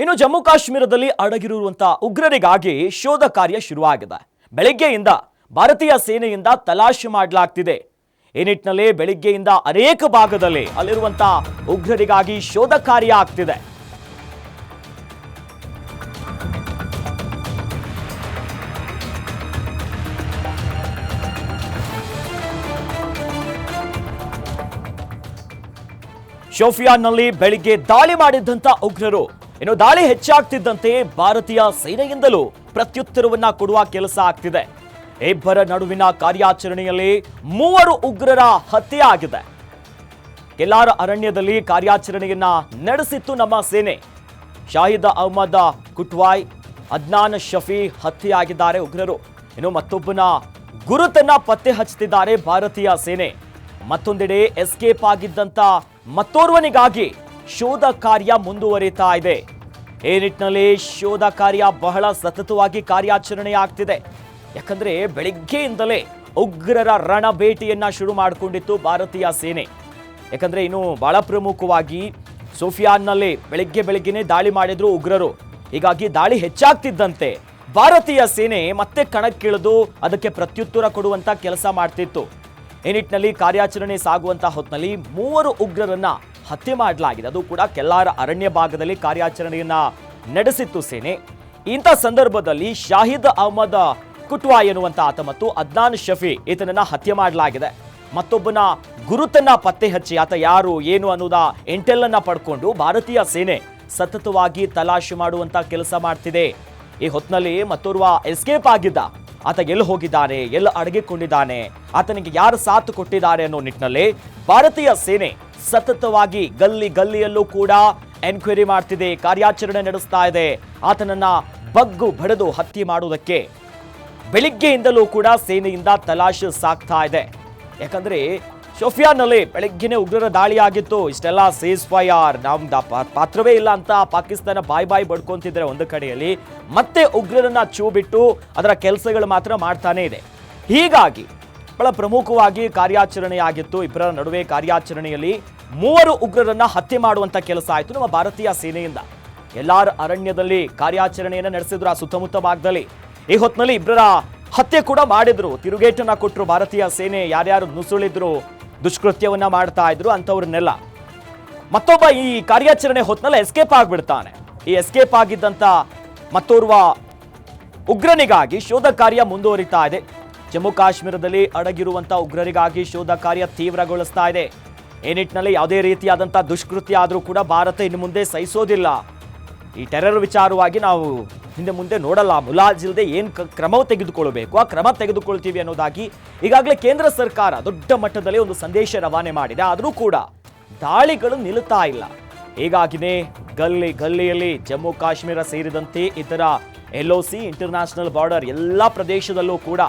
ಇನ್ನು ಜಮ್ಮು ಕಾಶ್ಮೀರದಲ್ಲಿ ಅಡಗಿರುವಂತಹ ಉಗ್ರರಿಗಾಗಿ ಶೋಧ ಕಾರ್ಯ ಶುರುವಾಗಿದೆ. ಬೆಳಿಗ್ಗೆಯಿಂದ ಭಾರತೀಯ ಸೇನೆಯಿಂದ ತಲಾಶೆ ಮಾಡಲಾಗ್ತಿದೆ. ಈ ನಿಟ್ಟಿನಲ್ಲಿ ಬೆಳಿಗ್ಗೆಯಿಂದ ಅನೇಕ ಭಾಗದಲ್ಲಿ ಅಲ್ಲಿರುವಂತಹ ಉಗ್ರರಿಗಾಗಿ ಶೋಧ ಕಾರ್ಯ ಆಗ್ತಿದೆ. ಶೋಫಿಯಾನ್ನಲ್ಲಿ ಬೆಳಿಗ್ಗೆ ದಾಳಿ ಮಾಡಿದ್ದಂಥ ಉಗ್ರರು ಇನ್ನು ದಾಳಿ ಹೆಚ್ಚಾಗ್ತಿದ್ದಂತೆ ಭಾರತೀಯ ಸೇನೆಯಿಂದಲೂ ಪ್ರತ್ಯುತ್ತರವನ್ನ ಕೊಡುವ ಕೆಲಸ ಆಗ್ತಿದೆ. ಇಬ್ಬರ ನಡುವಿನ ಕಾರ್ಯಾಚರಣೆಯಲ್ಲಿ ಮೂವರು ಉಗ್ರರ ಹತ್ಯೆ ಆಗಿದೆ ಕೆಲಾರ ಅರಣ್ಯದಲ್ಲಿ ಕಾರ್ಯಾಚರಣೆಯನ್ನ ನಡೆಸಿತ್ತು ನಮ್ಮ ಸೇನೆ. ಶಾಹಿದ್ ಅಹಮದ್ ಕುಟ್ವಾಯ್ ಅದ್ನಾನ್ ಶಫಿ ಹತ್ಯೆಯಾಗಿದ್ದಾರೆ ಉಗ್ರರು. ಇನ್ನು ಮತ್ತೊಬ್ಬನ ಗುರುತನ್ನ ಪತ್ತೆ ಹಚ್ಚುತ್ತಿದ್ದಾರೆ ಭಾರತೀಯ ಸೇನೆ. ಮತ್ತೊಂದೆಡೆ ಎಸ್ಕೇಪ್ ಆಗಿದ್ದಂತ ಮತ್ತೋರ್ವನಿಗಾಗಿ ಶೋಧ ಕಾರ್ಯ ಮುಂದುವರಿತಾ ಇದೆ. ಈ ನಿಟ್ಟಿನಲ್ಲಿ ಶೋಧ ಕಾರ್ಯ ಬಹಳ ಸತತವಾಗಿ ಕಾರ್ಯಾಚರಣೆ ಆಗ್ತಿದೆ. ಯಾಕಂದ್ರೆ ಬೆಳಿಗ್ಗೆಯಿಂದಲೇ ಉಗ್ರರ ರಣ ಭೇಟಿಯನ್ನ ಶುರು ಮಾಡಿಕೊಂಡಿತ್ತು ಭಾರತೀಯ ಸೇನೆ. ಯಾಕಂದ್ರೆ ಇನ್ನು ಬಹಳ ಪ್ರಮುಖವಾಗಿ ಸೋಫಿಯಾನ್ನಲ್ಲಿ ಬೆಳಿಗ್ಗೆ ಬೆಳಿಗ್ಗೆನೆ ದಾಳಿ ಮಾಡಿದ್ರು ಉಗ್ರರು. ಹೀಗಾಗಿ ದಾಳಿ ಹೆಚ್ಚಾಗ್ತಿದ್ದಂತೆ ಭಾರತೀಯ ಸೇನೆ ಮತ್ತೆ ಕಣಕ್ಕಿಳಿದು ಅದಕ್ಕೆ ಪ್ರತ್ಯುತ್ತರ ಕೊಡುವಂತ ಕೆಲಸ ಮಾಡ್ತಿತ್ತು. ಈ ನಿಟ್ಟಿನಲ್ಲಿ ಕಾರ್ಯಾಚರಣೆ ಸಾಗುವಂತಹ ಹೊತ್ತಿನಲ್ಲಿ ಮೂವರು ಉಗ್ರರನ್ನ ಹತ್ಯೆ ಮಾಡಲಾಗಿದೆ. ಅದು ಕೂಡ ಕೆಲ್ಲಾರ ಅರಣ್ಯ ಭಾಗದಲ್ಲಿ ಕಾರ್ಯಾಚರಣೆಯನ್ನ ನಡೆಸಿತ್ತು ಸೇನೆ. ಇಂಥ ಸಂದರ್ಭದಲ್ಲಿ ಶಾಹಿದ್ ಅಹಮದ್ ಕುಟ್ವಾ ಎನ್ನುವಂತ ಆತ ಮತ್ತು ಅದ್ನಾನ್ ಶಫಿ ಈತನನ್ನ ಹತ್ಯೆ ಮಾಡಲಾಗಿದೆ. ಮತ್ತೊಬ್ಬನ ಗುರುತನ್ನ ಪತ್ತೆ ಹಚ್ಚಿ ಆತ ಯಾರು, ಏನು ಅನ್ನೋದ ಎಂಟೆಲ್ಲನ್ನ ಪಡ್ಕೊಂಡು ಭಾರತೀಯ ಸೇನೆ ಸತತವಾಗಿ ತಲಾಶೆ ಮಾಡುವಂತ ಕೆಲಸ ಮಾಡ್ತಿದೆ. ಈ ಹೊತ್ತಿನಲ್ಲಿ ಮತ್ತೋರ್ವ ಎಸ್ಕೇಪ್ ಆಗಿದ್ದ ಆತ ಎಲ್ಲಿ ಹೋಗಿದ್ದಾನೆ, ಎಲ್ಲಿ ಅಡಗಿಕೊಂಡಿದ್ದಾನೆ, ಆತನಿಗೆ ಯಾರು ಸಾಥ್ ಕೊಟ್ಟಿದ್ದಾರೆ ಅನ್ನೋ ನಿಟ್ಟಿನಲ್ಲಿ ಭಾರತೀಯ ಸೇನೆ ಸತತವಾಗಿ ಗಲ್ಲಿ ಗಲ್ಲಿಯಲ್ಲೂ ಕೂಡ ಎನ್ಕ್ವೈರಿ ಮಾಡ್ತಿದೆ. ಕಾರ್ಯಾಚರಣೆ ನಡೆಸ್ತಾ ಇದೆ. ಆತನನ್ನ ಬಗ್ಗು ಬಡಿದು ಹತ್ಯೆ ಮಾಡುವುದಕ್ಕೆ ಬೆಳಿಗ್ಗೆಯಿಂದಲೂ ಕೂಡ ಸೇನೆಯಿಂದ ತಲಾಶ್ ಸಾಕ್ತಾ ಇದೆ. ಯಾಕಂದ್ರೆ ಶೋಫಿಯಾನಲ್ಲಿ ಬೆಳಗ್ಗೆನೆ ಉಗ್ರರ ದಾಳಿ ಆಗಿತ್ತು ಇಷ್ಟೆಲ್ಲ ಸೇಸ್ ಫೈರ್ ನಮ್ದು ಪಾತ್ರವೇ ಇಲ್ಲ ಅಂತ ಪಾಕಿಸ್ತಾನ ಬಾಯ್ ಬಾಯ್ ಬಡ್ಕೊಂತಿದ್ರೆ ಒಂದು ಕಡೆಯಲ್ಲಿ ಮತ್ತೆ ಉಗ್ರರನ್ನ ಚೂ ಬಿಟ್ಟು ಅದರ ಕೆಲಸಗಳು ಮಾತ್ರ ಮಾಡ್ತಾನೆ ಇದೆ. ಹೀಗಾಗಿ ಬಹಳ ಪ್ರಮುಖವಾಗಿ ಕಾರ್ಯಾಚರಣೆಯಾಗಿತ್ತು. ಇಬ್ಬರ ನಡುವೆ ಕಾರ್ಯಾಚರಣೆಯಲ್ಲಿ ಮೂವರು ಉಗ್ರರನ್ನ ಹತ್ಯೆ ಮಾಡುವಂತ ಕೆಲಸ ಆಯಿತು ನಮ್ಮ ಭಾರತೀಯ ಸೇನೆಯಿಂದ. ಎಲ್ಲಾರ ಅರಣ್ಯದಲ್ಲಿ ಕಾರ್ಯಾಚರಣೆಯನ್ನು ನಡೆಸಿದ್ರು ಆ ಸುತ್ತಮುತ್ತ ಭಾಗದಲ್ಲಿ. ಈ ಹೊತ್ತಿನಲ್ಲಿ ಇಬ್ಬರ ಹತ್ಯೆ ಕೂಡ ಮಾಡಿದ್ರು. ತಿರುಗೇಟನ್ನ ಕೊಟ್ಟರು ಭಾರತೀಯ ಸೇನೆ, ಯಾರ್ಯಾರು ನುಸುಳಿದ್ರು, ದುಷ್ಕೃತ್ಯವನ್ನ ಮಾಡ್ತಾ ಇದ್ರು ಅಂಥವ್ರನ್ನೆಲ್ಲ. ಮತ್ತೊಬ್ಬ ಈ ಕಾರ್ಯಾಚರಣೆ ಹೊತ್ತಿನಲ್ಲಿ ಎಸ್ಕೇಪ್ ಆಗಿಬಿಡ್ತಾನೆ. ಈ ಎಸ್ಕೇಪ್ ಆಗಿದ್ದಂಥ ಮತ್ತೋರ್ವ ಉಗ್ರನಿಗಾಗಿ ಶೋಧ ಕಾರ್ಯ ಮುಂದುವರಿತಾ ಇದೆ. ಜಮ್ಮು ಕಾಶ್ಮೀರದಲ್ಲಿ ಅಡಗಿರುವಂಥ ಉಗ್ರರಿಗಾಗಿ ಶೋಧ ಕಾರ್ಯ ತೀವ್ರಗೊಳಿಸ್ತಾ ಇದೆ. ಈ ನಿಟ್ಟಿನಲ್ಲಿ ಯಾವುದೇ ರೀತಿಯಾದಂಥ ದುಷ್ಕೃತ್ಯ ಆದರೂ ಕೂಡ ಭಾರತ ಇನ್ನು ಮುಂದೆ ಸಹಿಸೋದಿಲ್ಲ. ಈ ಟೆರರ್ ವಿಚಾರವಾಗಿ ನಾವು ಹಿಂದೆ ಮುಂದೆ ನೋಡಲ್ಲ. ಮುಲಾಜಿಲ್ಲದೆ ಏನು ಕ್ರಮ ತೆಗೆದುಕೊಳ್ಳಬೇಕು? ಆ ಕ್ರಮ ತೆಗೆದುಕೊಳ್ತೀವಿ ಅನ್ನೋದಾಗಿ ಈಗಾಗಲೇ ಕೇಂದ್ರ ಸರ್ಕಾರ ದೊಡ್ಡ ಮಟ್ಟದಲ್ಲಿ ಒಂದು ಸಂದೇಶ ರವಾನೆ ಮಾಡಿದೆ. ಆದರೂ ಕೂಡ ದಾಳಿಗಳು ನಿಲ್ಲುತ್ತಾ ಇಲ್ಲ. ಹೀಗಾಗಿನೇ ಗಲ್ಲಿ ಗಲ್ಲಿಯಲ್ಲಿ ಜಮ್ಮು ಕಾಶ್ಮೀರ ಸೇರಿದಂತೆ ಇತರ ಎಲ್ ಒ ಇಂಟರ್ನ್ಯಾಷನಲ್ ಬಾರ್ಡರ್ ಎಲ್ಲ ಪ್ರದೇಶದಲ್ಲೂ ಕೂಡ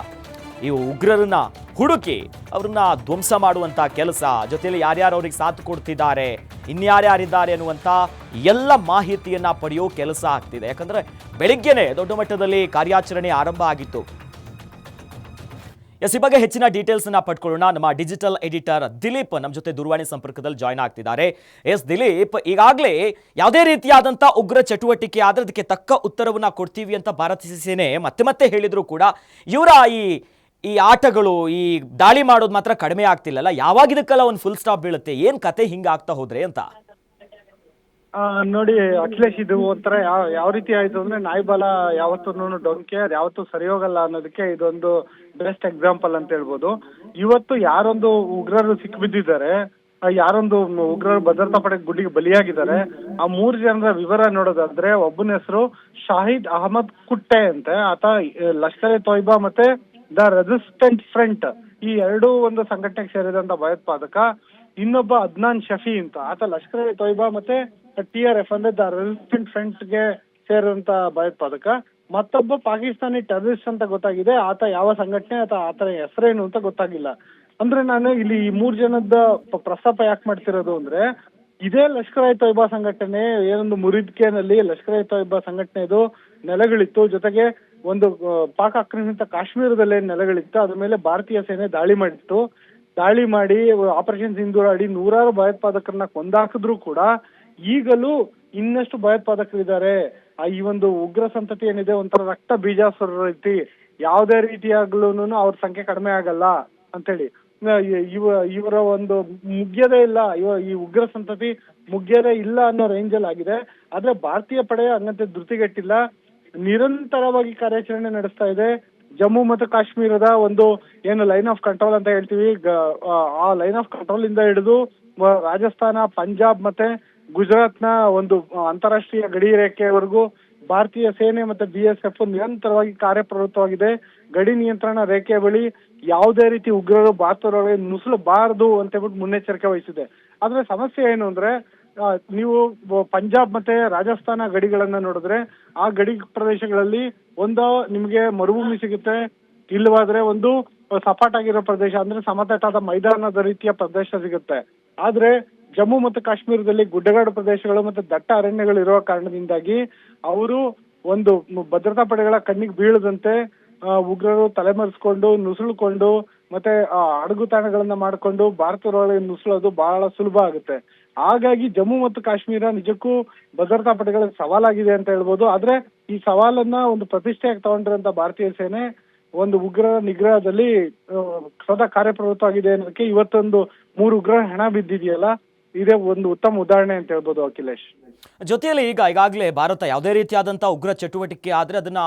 ಈ ಉಗ್ರರನ್ನ ಹುಡುಕಿ ಅವ್ರನ್ನ ಧ್ವಂಸ ಮಾಡುವಂತ ಕೆಲಸ. ಜೊತೆಯಲ್ಲಿ ಯಾರ್ಯಾರು ಅವ್ರಿಗೆ ಸಾಥ್ ಕೊಡ್ತಿದ್ದಾರೆ, ಇನ್ಯಾರ್ಯಾರಿದ್ದಾರೆ ಅನ್ನುವಂಥ ಎಲ್ಲ ಮಾಹಿತಿಯನ್ನ ಪಡೆಯೋ ಕೆಲಸ ಆಗ್ತಿದೆ. ಯಾಕಂದ್ರೆ ಬೆಳಿಗ್ಗೆನೆ ದೊಡ್ಡ ಮಟ್ಟದಲ್ಲಿ ಕಾರ್ಯಾಚರಣೆ ಆರಂಭ ಆಗಿತ್ತು. ಎಸ್, ಈ ಬಗ್ಗೆ ಹೆಚ್ಚಿನ ಡೀಟೇಲ್ಸ್ ಅನ್ನ ಪಡ್ಕೊಳ್ಳೋಣ. ನಮ್ಮ ಡಿಜಿಟಲ್ ಎಡಿಟರ್ ದಿಲೀಪ್ ನಮ್ಮ ಜೊತೆ ದೂರವಾಣಿ ಸಂಪರ್ಕದಲ್ಲಿ ಜಾಯ್ನ್ ಆಗ್ತಿದ್ದಾರೆ. ಎಸ್, ದಿಲೀಪ್, ಈಗಾಗಲೇ ಯಾವುದೇ ರೀತಿಯಾದಂಥ ಉಗ್ರ ಚಟುವಟಿಕೆ ಆದರೆ ಅದಕ್ಕೆ ತಕ್ಕ ಉತ್ತರವನ್ನ ಕೊಡ್ತೀವಿ ಅಂತ ಭಾರತೀಯ ಸೇನೆ ಮತ್ತೆ ಮತ್ತೆ ಹೇಳಿದ್ರು ಕೂಡ. ಇವರ ಈ ಈ ಆಟಗಳು ಈ ದಾಳಿ ಮಾಡೋದು ಮಾತ್ರ ಕಡಿಮೆ ಆಗ್ತಿಲ್ಲಲ್ಲ? ಯಾವಾಗ ಇದಕ್ಕೆಲ್ಲ ಒಂದು ಫುಲ್ ಸ್ಟಾಪ್ ಬೀಳುತ್ತೆ? ಏನ್ ಕತೆ ಹಿಂಗಾಗ್ತಾ ಹೋದ್ರೆ ಅಂತ? ಆ, ನೋಡಿ ಅಖಿಲೇಶ್ ಇದು ಒಂಥರ ಯಾವ ಯಾವ ರೀತಿ ಆಯ್ತು ಅಂದ್ರೆ ನಾಯಿಬಾಲ ಯಾವತ್ತೂ ಡೊಂಕೆ ಅದು ಯಾವತ್ತೂ ಸರಿ ಹೋಗಲ್ಲ ಅನ್ನೋದಕ್ಕೆ ಇದೊಂದು ಬೆಸ್ಟ್ ಎಕ್ಸಾಂಪಲ್ ಅಂತ ಹೇಳ್ಬೋದು. ಇವತ್ತು ಯಾರೊಂದು ಉಗ್ರರು ಸಿಕ್ಬಿದ್ದಿದ್ದಾರೆ ಆ, ಯಾರೊಂದು ಉಗ್ರರು ಭದ್ರತಾ ಪಡೆ ಗುಂಡಿಗೆ ಬಲಿಯಾಗಿದ್ದಾರೆ ಆ ಮೂರು ಜನರ ವಿವರ ನೋಡೋದಾದ್ರೆ ಒಬ್ಬನ ಹೆಸರು ಶಾಹಿದ್ ಅಹಮದ್ ಕುಟ್ಟೆ ಅಂತೆ. ಆತ ಲಷ್ಕರ್ ತೊಯ್ಬಾ ಮತ್ತೆ ದ ರೆಸಿಸ್ಟೆಂಟ್ ಫ್ರಂಟ್ ಈ ಎರಡೂ ಒಂದು ಸಂಘಟನೆಗೆ ಸೇರಿದಂತ ಭಯೋತ್ಪಾದಕ, ಇನ್ನೊಬ್ಬ ಅದ್ನಾನ್ ಶಫಿ ಅಂತ. ಆತ ಲಷ್ಕರ್ ಎ ತೊಯ್ಬಾ ಮತ್ತೆ ಟಿ ಆರ್ ಎಫ್ ಅಂದ್ರೆ ದ ರೆಸಿಸ್ಟೆಂಟ್ ಫ್ರಂಟ್ಗೆ ಸೇರಿದಂತ ಭಯೋತ್ಪಾದಕ. ಮತ್ತೊಬ್ಬ ಪಾಕಿಸ್ತಾನಿ ಟೆರರಿಸ್ಟ್ ಅಂತ ಗೊತ್ತಾಗಿದೆ. ಆತ ಯಾವ ಸಂಘಟನೆ, ಆತ ಆತರ ಹೆಸರೇನು ಅಂತ ಗೊತ್ತಾಗಿಲ್ಲ. ಅಂದ್ರೆ ನಾನು ಇಲ್ಲಿ ಈ ಮೂರ್ ಜನದ ಪ್ರಸ್ತಾಪ ಯಾಕೆ ಮಾಡ್ತಿರೋದು ಅಂದ್ರೆ, ಇದೇ ಲಷ್ಕರ್ ಎ ತೊಯ್ಬಾ ಸಂಘಟನೆ, ಏನೊಂದು ಮುರಿದ್ಕೆನಲ್ಲಿ ಲಷ್ಕರ್ ಎ ತೊಯ್ಬಾ ಸಂಘಟನೆದು ನೆಲೆಗಳಿತ್ತು. ಜೊತೆಗೆ ಒಂದು ಪಾಕ್ ಆಕ್ರಮಿತ ಕಾಶ್ಮೀರದಲ್ಲೇ ನೆಲೆಗಳಿತ್ತು. ಅದ್ರ ಮೇಲೆ ಭಾರತೀಯ ಸೇನೆ ದಾಳಿ ಮಾಡಿತ್ತು. ದಾಳಿ ಮಾಡಿ, ಆಪರೇಷನ್ ಸಿಂಧೂರ ಅಡಿ ನೂರಾರು ಭಯೋತ್ಪಾದಕರನ್ನ ಕೊಂದಾಕಿದ್ರು ಕೂಡ ಈಗಲೂ ಇನ್ನಷ್ಟು ಭಯೋತ್ಪಾದಕರಿದ್ದಾರೆ. ಈ ಒಂದು ಉಗ್ರ ಸಂತತಿ ಏನಿದೆ, ಒಂಥರ ರಕ್ತ ಬೀಜಾಸುರ ರೀತಿ. ಯಾವುದೇ ರೀತಿಯಾಗ್ಲೂ ಅವ್ರ ಸಂಖ್ಯೆ ಕಡಿಮೆ ಆಗಲ್ಲ ಅಂತೇಳಿ. ಇವ, ಇವರ ಒಂದು ಮುಗ್ಯದೇ ಇಲ್ಲ. ಇವ, ಈ ಉಗ್ರ ಸಂತತಿ ಮುಗ್ಯದೇ ಇಲ್ಲ ಅನ್ನೋ ರೇಂಜ್ ಅಲ್ಲಿ ಆಗಿದೆ. ಆದ್ರೆ ಭಾರತೀಯ ಪಡೆ ಹಂಗಂತೆ ಧೃತಿಗೆಟ್ಟಿಲ್ಲ. ನಿರಂತರವಾಗಿ ಕಾರ್ಯಾಚರಣೆ ನಡೆಸ್ತಾ ಇದೆ. ಜಮ್ಮು ಮತ್ತು ಕಾಶ್ಮೀರದ ಒಂದು ಏನು ಲೈನ್ ಆಫ್ ಕಂಟ್ರೋಲ್ ಅಂತ ಹೇಳ್ತೀವಿ. ಆ- ಲೈನ್ ಆಫ್ ಕಂಟ್ರೋಲ್ ಇಂದ ಹಿಡಿದು ರಾಜಸ್ಥಾನ, ಪಂಜಾಬ್ ಮತ್ತೆ ಗುಜರಾತ್ನ ಒಂದು ಅಂತಾರಾಷ್ಟ್ರೀಯ ಗಡಿ ರೇಖೆವರೆಗೂ ಭಾರತೀಯ ಸೇನೆ ಮತ್ತೆ ಬಿ ಎಸ್ ಎಫ್ ನಿರಂತರವಾಗಿ ಕಾರ್ಯಪ್ರವೃತ್ತವಾಗಿದೆ. ಗಡಿ ನಿಯಂತ್ರಣ ರೇಖೆ ಬಳಿ ಯಾವುದೇ ರೀತಿ ಉಗ್ರರು, ಭಾರತದೊಳಗೆ ನುಸುಳಬಾರದು ಅಂತ ಹೇಳ್ಬಿಟ್ಟು ಮುನ್ನೆಚ್ಚರಿಕೆ ವಹಿಸಿದೆ. ಆದ್ರೆ ಸಮಸ್ಯೆ ಏನು ಅಂದ್ರೆ ನೀವು ಪಂಜಾಬ್ ಮತ್ತೆ ರಾಜಸ್ಥಾನ ಗಡಿಗಳನ್ನ ನೋಡಿದ್ರೆ ಆ ಗಡಿ ಪ್ರದೇಶಗಳಲ್ಲಿ ಒಂದು ನಿಮಗೆ ಮರುಭೂಮಿ ಸಿಗುತ್ತೆ. ಇಲ್ಲವಾದ್ರೆ ಒಂದು ಸಪಾಟಾಗಿರೋ ಪ್ರದೇಶ, ಅಂದ್ರೆ ಸಮತಟ್ಟಾದ ಮೈದಾನದ ರೀತಿಯ ಪ್ರದೇಶ ಸಿಗುತ್ತೆ. ಆದ್ರೆ ಜಮ್ಮು ಮತ್ತು ಕಾಶ್ಮೀರದಲ್ಲಿ ಗುಡ್ಡಗಾಡು ಪ್ರದೇಶಗಳು ಮತ್ತೆ ದಟ್ಟ ಅರಣ್ಯಗಳು ಇರುವ ಕಾರಣದಿಂದಾಗಿ ಅವರು ಒಂದು ಭದ್ರತಾ ಪಡೆಗಳ ಕಣ್ಣಿಗೆ ಬೀಳದಂತೆ ಉಗ್ರರು ತಲೆಮರೆಸ್ಕೊಂಡು, ನುಸುಳ್ಕೊಂಡು ಮತ್ತೆ ಆ, ಅಡಗುತಾಣಗಳನ್ನ ಮಾಡ್ಕೊಂಡು ಭಾರತದೊಳಗೆ ನುಸುಳೋದು ಬಹಳ ಸುಲಭ ಆಗುತ್ತೆ. ಹಾಗಾಗಿ ಜಮ್ಮು ಮತ್ತು ಕಾಶ್ಮೀರ ನಿಜಕ್ಕೂ ಭದ್ರತಾ ಪಡೆಗಳ ಸವಾಲಾಗಿದೆ ಅಂತ ಹೇಳ್ಬೋದು. ಆದ್ರೆ ಈ ಸವಾಲನ್ನ ಒಂದು ಪ್ರತಿಷ್ಠೆಯಾಗಿ ತಗೊಂಡಿರುವಂತ ಭಾರತೀಯ ಸೇನೆ ಒಂದು ಉಗ್ರರ ನಿಗ್ರಹದಲ್ಲಿ ಸದಾ ಕಾರ್ಯಪ್ರವೃತ್ತವಾಗಿದೆ ಅನ್ನೋದಕ್ಕೆ ಇವತ್ತೊಂದು ಮೂರು ಉಗ್ರ ಹೆಣ ಬಿದ್ದಿದೆಯಲ್ಲ ಇದೇ ಒಂದು ಉತ್ತಮ ಉದಾಹರಣೆ ಅಂತ ಹೇಳ್ಬೋದು ಅಖಿಲೇಶ್. ಜೊತೆಯಲ್ಲಿ ಈಗ ಈಗಾಗಲೇ ಭಾರತ ಯಾವುದೇ ರೀತಿಯಾದಂತಹ ಉಗ್ರ ಚಟುವಟಿಕೆ ಆದ್ರೆ ಅದನ್ನ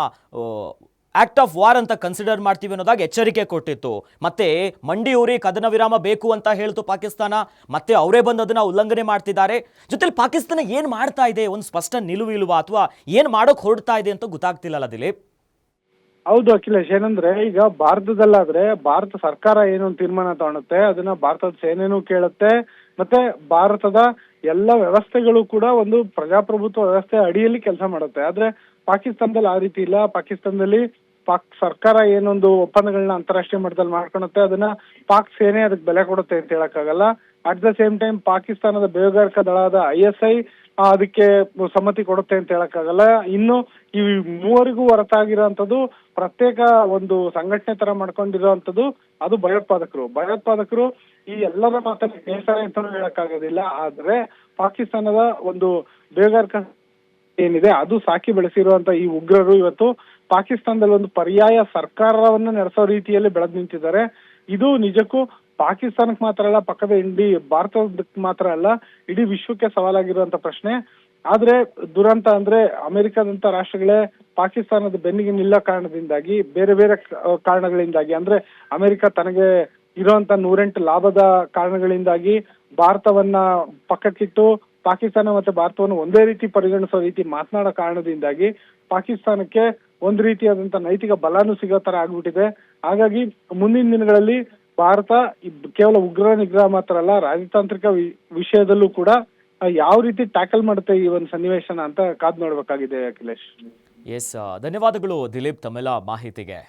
ಆಕ್ಟ್ ಆಫ್ ವಾರ್ ಅಂತ ಕನ್ಸಿಡರ್ ಮಾಡ್ತೀವಿ ಅನ್ನೋದಾಗಿ ಎಚ್ಚರಿಕೆ ಕೊಟ್ಟಿತ್ತು. ಮತ್ತೆ ಮಂಡಿಯೂರಿ ಕದನ ವಿರಾಮ ಬೇಕು ಅಂತ ಹೇಳ್ತು ಪಾಕಿಸ್ತಾನ. ಮತ್ತೆ ಅವರೇ ಬಂದು ಅದನ್ನ ಉಲ್ಲಂಘನೆ ಮಾಡ್ತಿದ್ದಾರೆ. ಜೊತೆಲಿ ಪಾಕಿಸ್ತಾನ ಏನು ಮಾಡ್ತಾ ಇದೆ? ಒಂದು ಸ್ಪಷ್ಟ ನಿಲುವು ಇಲ್ವಾ? ಅಥವಾ ಏನು ಮಾಡೋಕೆ ಹೊರಡ್ತಾ ಇದೆ ಅಂತ ಗೊತ್ತಾಗ್ತಿಲ್ಲಲ್ಲ ದಿಲೀಪ್? ಹೌದು ಅಖಿಲೇಶ್, ಏನಂದ್ರೆ ಈಗ ಭಾರತದಲ್ಲಾದ್ರೆ ಭಾರತ ಸರ್ಕಾರ ಏನು ತೀರ್ಮಾನ ತಗೊಳುತ್ತೆ ಅದನ್ನ ಭಾರತದ ಸೇನೆನೂ ಕೇಳುತ್ತೆ, ಮತ್ತೆ ಭಾರತದ ಎಲ್ಲ ವ್ಯವಸ್ಥೆಗಳು ಕೂಡ ಒಂದು ಪ್ರಜಾಪ್ರಭುತ್ವ ವ್ಯವಸ್ಥೆ ಅಡಿಯಲ್ಲಿ ಕೆಲಸ ಮಾಡುತ್ತೆ. ಆದ್ರೆ ಪಾಕಿಸ್ತಾನದಲ್ಲಿ ಆ ರೀತಿ ಇಲ್ಲ. ಪಾಕಿಸ್ತಾನದಲ್ಲಿ ಪಾಕ್ ಸರ್ಕಾರ ಏನೊಂದು ಒಪ್ಪಂದಗಳನ್ನ ಅಂತಾರಾಷ್ಟ್ರೀಯ ಮಟ್ಟದಲ್ಲಿ ಮಾಡ್ಕೊಳತ್ತೆ ಅದನ್ನ ಪಾಕ್ ಸೇನೆ ಅದಕ್ಕೆ ಬೆಲೆ ಕೊಡುತ್ತೆ ಅಂತ ಹೇಳಕ್ಕಾಗಲ್ಲ. ಅಟ್ ದ ಸೇಮ್ ಟೈಮ್ ಪಾಕಿಸ್ತಾನದ ಬೇಹುಗಾರಿಕಾ ದಳದ ಐ ಎಸ್ ಐ ಅದಕ್ಕೆ ಸಮ್ಮತಿ ಕೊಡುತ್ತೆ ಅಂತ ಹೇಳಕ್ಕಾಗಲ್ಲ. ಇನ್ನು ಈ ಮೂವರಿಗೂ ಹೊರತಾಗಿರೋಂಥದ್ದು ಪ್ರತ್ಯೇಕ ಒಂದು ಸಂಘಟನೆ ತರ ಮಾಡ್ಕೊಂಡಿರೋಂಥದ್ದು, ಅದು ಭಯೋತ್ಪಾದಕರು. ಭಯೋತ್ಪಾದಕರು ಈ ಎಲ್ಲರ ಮಾತನ್ನ ಕೇಳ್ತಾರೆ ಅಂತ ಹೇಳಕ್ಕಾಗೋದಿಲ್ಲ. ಆದ್ರೆ ಪಾಕಿಸ್ತಾನದ ಒಂದು ಬೇಹುಗಾರಿಕಾ ಏನಿದೆ, ಅದು ಸಾಕಿ ಬೆಳೆಸಿರುವಂತ ಈ ಉಗ್ರರು ಇವತ್ತು ಪಾಕಿಸ್ತಾನದಲ್ಲಿ ಒಂದು ಪರ್ಯಾಯ ಸರ್ಕಾರವನ್ನ ನಡೆಸೋ ರೀತಿಯಲ್ಲಿ ಬೆಳೆದು ನಿಂತಿದ್ದಾರೆ. ಇದು ನಿಜಕ್ಕೂ ಪಾಕಿಸ್ತಾನಕ್ಕೆ ಮಾತ್ರ ಅಲ್ಲ, ಪಕ್ಕದ ಇಂಡಿ ಭಾರತದಕ್ಕೆ ಮಾತ್ರ ಅಲ್ಲ, ಇಡೀ ವಿಶ್ವಕ್ಕೆ ಸವಾಲಾಗಿರುವಂತ ಪ್ರಶ್ನೆ. ಆದ್ರೆ ದುರಂತ ಅಂದ್ರೆ ಅಮೆರಿಕದಂತ ರಾಷ್ಟ್ರಗಳೇ ಪಾಕಿಸ್ತಾನದ ಬೆನ್ನಿಗೆ ನಿಲ್ಲ ಕಾರಣದಿಂದಾಗಿ, ಬೇರೆ ಬೇರೆ ಕಾರಣಗಳಿಂದಾಗಿ, ಅಂದ್ರೆ ಅಮೆರಿಕ ತನಗೆ ಇರುವಂತ ನೂರೆಂಟು ಲಾಭದ ಕಾರಣಗಳಿಂದಾಗಿ ಭಾರತವನ್ನ ಪಕ್ಕಕ್ಕಿಟ್ಟು ಪಾಕಿಸ್ತಾನ ಮತ್ತೆ ಭಾರತವನ್ನು ಒಂದೇ ರೀತಿ ಪರಿಗಣಿಸೋ ರೀತಿ ಮಾತನಾಡೋ ಕಾರಣದಿಂದಾಗಿ ಪಾಕಿಸ್ತಾನಕ್ಕೆ ಒಂದು ರೀತಿಯಾದಂತ ನೈತಿಕ ಬಲಾನು ಸಿಗೋ ತರ ಆಗ್ಬಿಟ್ಟಿದೆ. ಹಾಗಾಗಿ ಮುಂದಿನ ದಿನಗಳಲ್ಲಿ ಭಾರತ ಕೇವಲ ಉಗ್ರ ನಿಗ್ರಹ ಮಾತ್ರ ಅಲ್ಲ, ರಾಜತಾಂತ್ರಿಕ ವಿಷಯದಲ್ಲೂ ಕೂಡ ಯಾವ ರೀತಿ ಟ್ಯಾಕಲ್ ಮಾಡುತ್ತೆ ಈ ಒಂದು ಸನ್ನಿವೇಶನ ಅಂತ ಕಾದ್ ನೋಡ್ಬೇಕಾಗಿದೆ ಅಖಿಲೇಶ್. ಎಸ್ ಧನ್ಯವಾದಗಳು ದಿಲೀಪ್ ತಮ್ಮೆಲ್ಲ ಮಾಹಿತಿಗೆ.